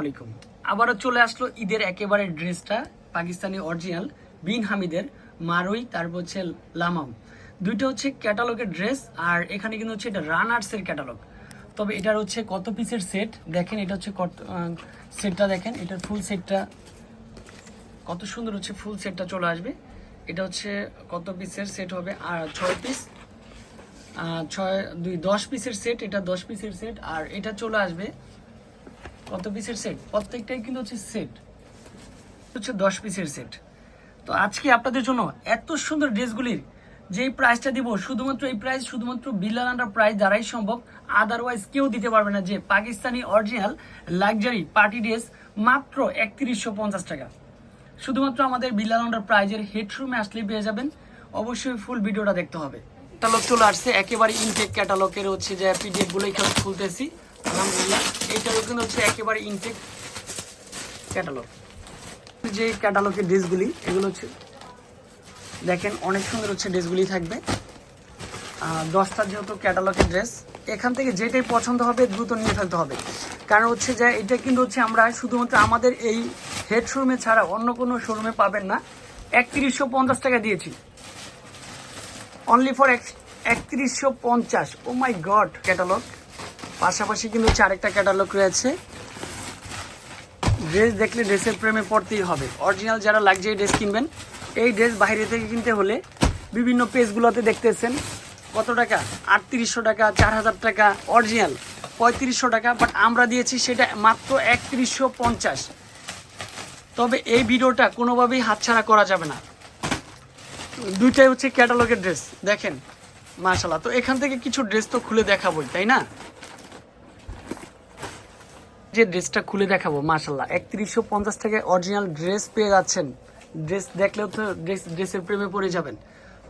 আলাইকুম। আবারও চলে আসলো ঈদের একেবারে ড্রেসটা, পাকিস্তানি অরিজিনাল, বিন হামিদের, মারুই, তারপর হচ্ছে লামাম দুইটা হচ্ছে ক্যাটালগের ড্রেস আর এখানে কিন্তু হচ্ছে এটা রানার্সের ক্যাটালগ। তবে এটার হচ্ছে কত পিসের সেট? দেখেন, এটা হচ্ছে কত সেটটা দেখেন, এটার ফুল সেটটা কত সুন্দর হচ্ছে ফুল সেটটা চলে আসবে। এটা হচ্ছে কত পিসের সেট হবে? আর ছয় পিস। ছয়, দুই, দশ পিসের সেট, এটা দশ পিসের সেট। আর এটা চলে আসবে কত পিসের সেট প্রত্যেকটাই কিন্তু হচ্ছে সেট হচ্ছে দশ পিসের সেট তো আজকে আপনাদের জন্য এত সুন্দর ড্রেসগুলির যেই প্রাইসটা দিব, শুধুমাত্র এই প্রাইস শুধুমাত্র বিল্লাল আন্ডার প্রাইস দ্বারাই সম্ভব। আদারওয়াইজ কেউ দিতে পারবে না যে Pakistani original luxury party dress মাত্র একত্রিশশো পঞ্চাশ টাকা। শুধুমাত্র আমাদের বিল্লাল আন্ডার প্রাইজের হেডরুমে আসলে পেয়ে যাবেন। অবশ্যই ফুল ভিডিওটা দেখতে হবে। ক্যাটালগ চলে আসছে, একেবারে ইনটেক ক্যাটালগের হচ্ছে যে পিডিএফগুলো এখানে খুলতেছি। আলহামদুলিল্লাহ এইটারও কিন্তু হচ্ছে একেবারে ইনটেক ক্যাটালগ যে ক্যাটালগের ড্রেসগুলি এগুলো হচ্ছে, দেখেন, অনেক সুন্দর হচ্ছে ড্রেসগুলি থাকবে। দশটা যেহেতু ক্যাটালগের ড্রেস এখান থেকে যেটাই পছন্দ হবে, দ্রুত নিয়ে ফেলতে হবে। কারণ হচ্ছে যে, এটা কিন্তু হচ্ছে আমরা শুধুমাত্র আমাদের এই হেড শোরুমে ছাড়া অন্য কোনো শোরুমে পাবেন না। একত্রিশশো পঞ্চাশ টাকা দিয়েছি। অনলি ফর একত্রিশশো পঞ্চাশ। ও মাই গড ক্যাটালগ পাশাপাশি কিন্তু হচ্ছে আরেকটা ক্যাটালগ রয়েছে। ড্রেস দেখলে ড্রেসের প্রেমে পড়তেই হবে। অরিজিনাল যারা লাগজারি ড্রেস কিনবেন, এই ড্রেস বাইরে থেকে কিনতে হলে বিভিন্ন পেজগুলোতে দেখতেছেন। কত টাকা? আটত্রিশশো টাকা চার হাজার টাকা অরিজিনাল পঁয়ত্রিশশো টাকা বাট আমরা দিয়েছি সেটা মাত্র একত্রিশশো পঞ্চাশ। তবে এই ভিডিওটা কোনোভাবেই হাতছাড়া করা যাবে না। দুইটাই হচ্ছে ক্যাটালগের ড্রেস দেখেন মাশাল্লাহ তো এখান থেকে কিছু ড্রেস তো খুলে দেখাবোই, তাই না? যে ড্রেসটা খুলে দেখাবো মাশাল্লাহ একত্রিশশো পঞ্চাশ টাকায় অরিজিনাল ড্রেস পেয়ে যাচ্ছেন। ড্রেস দেখলেও তো ড্রেস, ড্রেসের প্রেমে পড়ে যাবেন।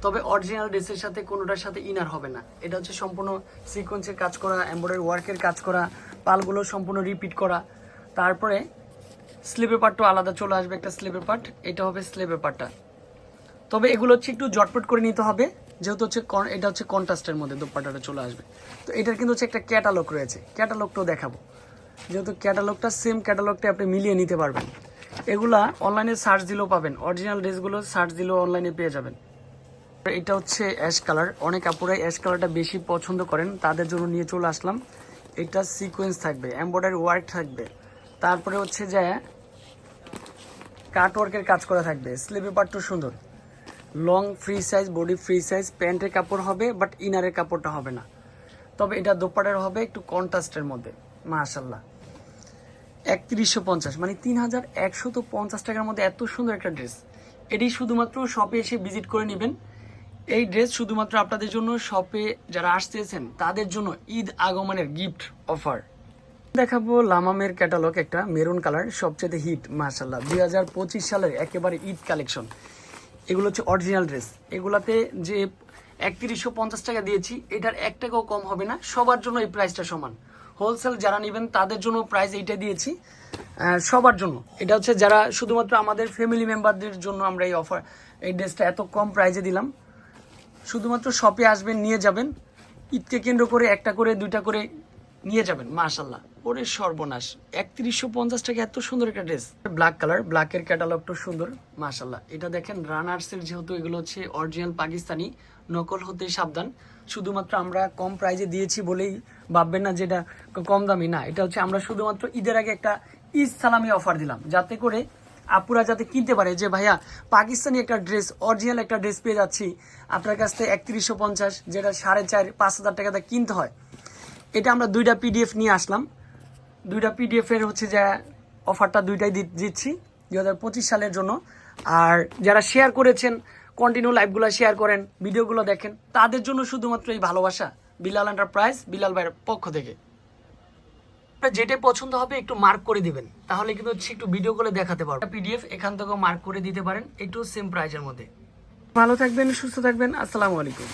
তবে অরিজিনাল ড্রেসের সাথে কোনোটার সাথে ইনার হবে না। এটা হচ্ছে সম্পূর্ণ সিকোয়েন্সের কাজ করা এমব্রয়ডারি ওয়ার্কের কাজ করা, পালগুলো সম্পূর্ণ রিপিট করা। তারপরে স্লিপের পার্টটা আলাদা চলে আসবে একটা স্লিপের পার্ট এটা হবে স্লিপের পার্টটা তবে এগুলো হচ্ছে একটু জটপট করে নিতে হবে। যেহেতু হচ্ছে এটা হচ্ছে কন্ট্রাস্টের মধ্যে দোপাট্টাটা চলে আসবে। তো এটার কিন্তু হচ্ছে একটা ক্যাটালগ রয়েছে। ক্যাটালগটাও দেখাবো। যেহেতু ক্যাটালগটা সেম ক্যাটালগটা আপনি মিলিয়ে নিতে পারবেন। এগুলা অনলাইনে সার্চ দিলেও পাবেন। অরিজিনাল ড্রেসগুলো সার্চ দিলেও অনলাইনে পেয়ে যাবেন। এটা হচ্ছে অ্যাশ কালার অনেক আপুরাই অ্যাশ কালারটা বেশি পছন্দ করেন, তাদের জন্য নিয়ে চলে আসলাম। এটা সিকোয়েন্স থাকবে এমব্রয়ডারি ওয়ার্ক থাকবে। তারপরে হচ্ছে যে কাট ওয়ার্কের কাজ করা থাকবে। স্লিপের পার্টও সুন্দর। Long free size body free size প্যান্টের কাপড় হবে বাট ইনারের কাপড়টা হবে না। তবে এটা দোপাটার হবে একটু কন্ট্রাস্টের মধ্যে। মাশাল্লাহ একত্রিশশো পঞ্চাশ মানে তিন হাজার একশো পঞ্চাশ টাকার মধ্যে এত সুন্দর একটা ড্রেস। এটি শুধুমাত্র শপে এসে ভিজিট করে নেবেন। এই ড্রেস শুধুমাত্র আপনাদের জন্য শপে যারা আসতেছেন তাদের জন্য ঈদ আগমনের গিফট অফার। দেখাবো লামামের ক্যাটালগ একটা মেরুন কালার, সবচেয়ে হিট মাশাল্লাহ দুই হাজার পঁচিশ সালের একেবারে ঈদ কালেকশন। এগুলো হচ্ছে অরিজিনাল ড্রেস। এগুলাতে যে একত্রিশশো পঞ্চাশ টাকা দিয়েছি, এটার এক টাকাও কম হবে না, সবার জন্য এই প্রাইসটা সমান। হোলসেল যারা নেবেন, তাদের জন্য প্রাইস এইটা দিয়েছি। সবার জন্য। এটা হচ্ছে যারা শুধুমাত্র আমাদের ফ্যামিলি মেম্বারদের জন্য আমরা এই অফার এই ড্রেসটা এত কম প্রাইজে দিলাম। শুধুমাত্র শপে আসবেন, নিয়ে যাবেন। ঈদকে কেন্দ্র করে একটা করে, দুইটা করে নিয়ে যাবেন মাশাল্লাহ ওরে সর্বনাশ, একত্রিশশো পঞ্চাশ টাকা, এত সুন্দর একটা ড্রেস ব্ল্যাক কালার ব্ল্যাকের ক্যাটালগটা সুন্দর মাশাল্লাহ এটা দেখেন রানার্সের যেহেতু এগুলো হচ্ছে অরিজিনাল পাকিস্তানি, নকল হতে সাবধান। শুধুমাত্র আমরা কম প্রাইজে দিয়েছি বলেই ভাববেন না যেটা কম দামি। না, এটা হচ্ছে আমরা শুধুমাত্র ঈদের আগে একটা ঈদ সালামি অফার দিলাম, যাতে করে আপুরা যাতে কিনতে পারে যে, ভাইয়া, পাকিস্তানি একটা ড্রেস অরিজিনাল একটা ড্রেস পেয়ে যাচ্ছি। আপনার কাছ থেকে একত্রিশশো পঞ্চাশ, যেটা সাড়ে চার, পাঁচ হাজার টাকাতে কিনতে হয়। এটা আমরা দুইটা পিডিএফ নিয়ে আসলাম। দুইটা পিডিএফ এর হচ্ছে যে অফারটা দুইটাই দিচ্ছি দু হাজার পঁচিশ সালের জন্য। আর যারা শেয়ার করেছেন কন্টিনিউ লাইভগুলো শেয়ার করেন ভিডিওগুলো দেখেন, তাদের জন্য শুধুমাত্র এই ভালোবাসা বিলাল এন্টারপ্রাইজ বিলাল ভাইয়ের পক্ষ থেকে। যেটা পছন্দ হবে একটু মার্ক করে দিবেন, তাহলে কিন্তু হচ্ছে একটু ভিডিও করে দেখাতে পারব পিডিএফ এখান থেকেও মার্ক করে দিতে পারেন, একটু সেম প্রাইজের মধ্যে। ভালো থাকবেন, সুস্থ থাকবেন, আসসালামু আলাইকুম।